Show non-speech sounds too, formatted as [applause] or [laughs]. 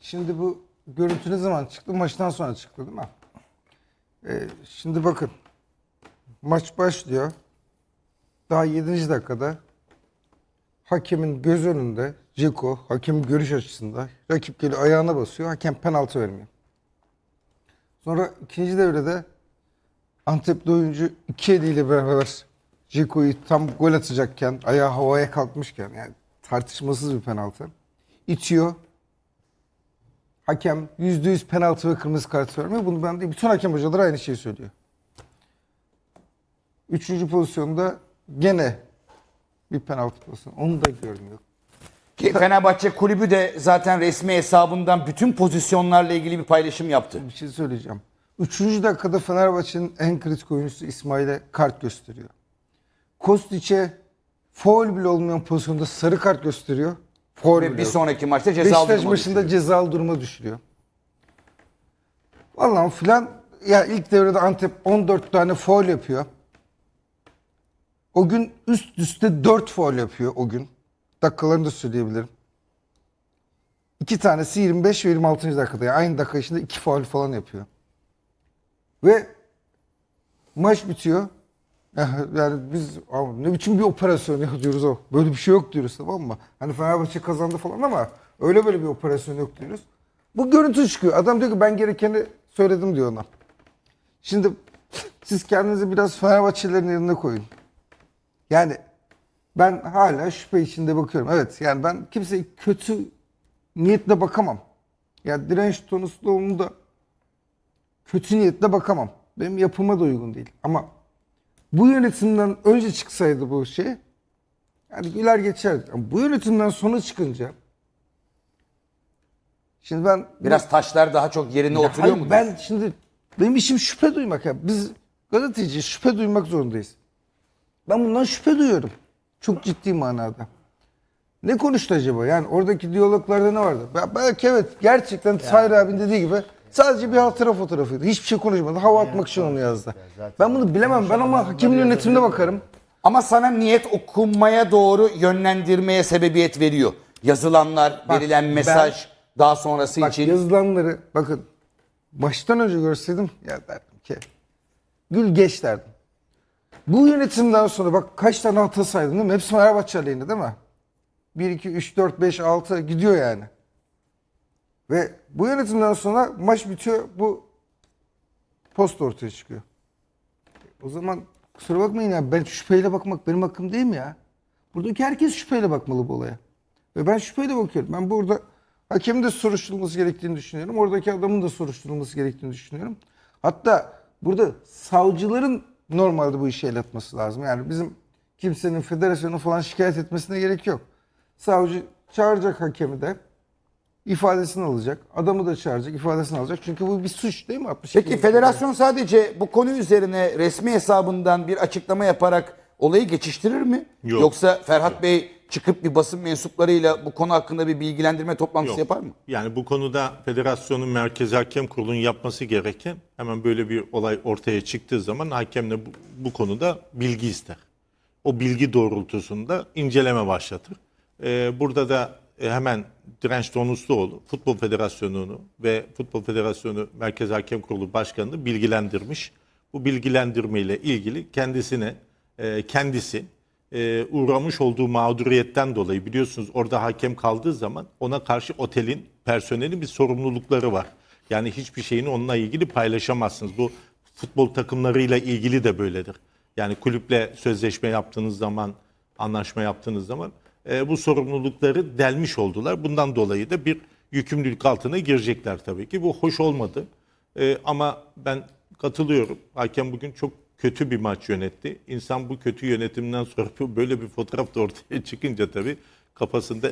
Şimdi bu görüntü ne zaman çıktı? Maçtan sonra çıktı değil mi? Ee, şimdi bakın. Maç başlıyor. Daha 7. dakikada hakemin göz önünde Ceko, hakemin görüş açısında rakip geliyor ayağına basıyor. Hakem penaltı vermiyor. Sonra ikinci devrede Antepli oyuncu iki eliyle beraber Ceko'yu tam gol atacakken ayağı havaya kalkmışken yani tartışmasız bir penaltı. itiyor. Hakem %100 penaltı ve kırmızı kart vermiyor. Bunu ben de bütün hakem hocalar aynı şeyi söylüyor. Üçüncü pozisyonda gene bir penaltı pozisyonu. Onu da görmüyor. Ki Fenerbahçe kulübü de zaten resmi hesabından bütün pozisyonlarla ilgili bir paylaşım yaptı. Bir şey söyleyeceğim. Üçüncü dakikada Fenerbahçe'nin en kritik oyuncusu İsmail'e kart gösteriyor. Kostic'e foul bile olmayan pozisyonda sarı kart gösteriyor. Bile bir sonraki maçta cezalı Beşiktaş duruma maçında düşürüyor. cezalı duruma düşürüyor. Vallahi filan ya ilk devrede Antep 14 tane foul yapıyor. O gün üst üste 4 foul yapıyor o gün. Dakikalarını da söyleyebilirim. İki tanesi 25 ve 26. dakikada. Yani aynı dakika içinde iki faul falan yapıyor. Ve maç bitiyor. Yani biz "Abi ne biçim bir operasyon ya diyoruz o. Böyle bir şey yok diyoruz tamam mı? Hani Fenerbahçe kazandı falan ama öyle böyle bir operasyon yok diyoruz. Bu görüntü çıkıyor. Adam diyor ki ben gerekeni söyledim diyor ona. Şimdi siz kendinizi biraz Fenerbahçelilerin yerine koyun. Yani ben hala şüphe içinde bakıyorum. Evet yani ben kimseye kötü niyetle bakamam. Yani direnç tonusluğumu da kötü niyetle bakamam. Benim yapıma da uygun değil. Ama bu yönetimden önce çıksaydı bu şey yani güler geçerdi. Ama bu yönetimden sonra çıkınca şimdi ben Biraz taşlar daha çok yerine ya oturuyor mu? Ben şimdi benim işim şüphe duymak ya. Biz gazeteciyiz şüphe duymak zorundayız. Ben bundan şüphe duyuyorum. Çok ciddi manada. Ne konuştu acaba? Yani oradaki diyaloglarda ne vardı? Belki evet gerçekten Sayri abinin dediği gibi sadece bir hatıra fotoğrafıydı. Hiçbir şey konuşmadı. Hava atmak için onu yazdı. Ben bunu bilemem. Ben ama hakemin yönetimine bakarım. Ama sana niyet okunmaya doğru yönlendirmeye sebebiyet veriyor. Yazılanlar, Bak, verilen mesaj daha sonrası Bak için. yazılanları bakın baştan önce görseydim ya derdim ki gül geç derdim. Bu yönetimden sonra bak kaç tane hata saydım değil mi? Hepsi Fenerbahçe aleyhine değil mi? 1, 2, 3, 4, 5, 6 gidiyor yani. Ve bu yönetimden sonra maç bitiyor bu post ortaya çıkıyor. O zaman kusura bakmayın ya ben şüpheyle bakmak benim hakkım değil mi ya? Buradaki herkes şüpheyle bakmalı bu olaya. Ve ben şüpheyle bakıyorum. Ben burada hakemin de soruşturulması gerektiğini düşünüyorum. Oradaki adamın da soruşturulması gerektiğini düşünüyorum. Hatta burada savcıların normalde bu işe el atması lazım. Yani bizim kimsenin federasyonu falan şikayet etmesine gerek yok. Savcı çağıracak hakemi de ifadesini alacak. Adamı da çağıracak, ifadesini alacak. Çünkü bu bir suç değil mi? 62 Peki federasyon sadece bu konu üzerine resmi hesabından bir açıklama yaparak olayı geçiştirir mi? Yok. Yoksa Ferhat Bey çıkıp bir basın mensuplarıyla bu konu hakkında bir bilgilendirme toplantısı Yok. yapar mı? Yani bu konuda federasyonun merkezi hakem kurulunun yapması gereken hemen böyle bir olay ortaya çıktığı zaman hakemle bu, bu konuda bilgi ister. O bilgi doğrultusunda inceleme başlatır. Ee, burada da hemen Direnç Donusluoğlu Futbol Federasyonu'nu ve Futbol Federasyonu Merkez Hakem Kurulu Başkanı'nı bilgilendirmiş. Bu bilgilendirmeyle ilgili kendisine e, kendisi e, uğramış olduğu mağduriyetten dolayı biliyorsunuz orada hakem kaldığı zaman ona karşı otelin personelin bir sorumlulukları var. Yani hiçbir şeyini onunla ilgili paylaşamazsınız. Bu futbol takımlarıyla ilgili de böyledir. Yani kulüple sözleşme yaptığınız zaman, anlaşma yaptığınız zaman e, bu sorumlulukları delmiş oldular. Bundan dolayı da bir yükümlülük altına girecekler tabii ki. Bu hoş olmadı. E, ama ben katılıyorum. Hakem bugün çok kötü bir maç yönetti. İnsan bu kötü yönetimden sonra [laughs] böyle bir fotoğraf da ortaya çıkınca tabii kafasında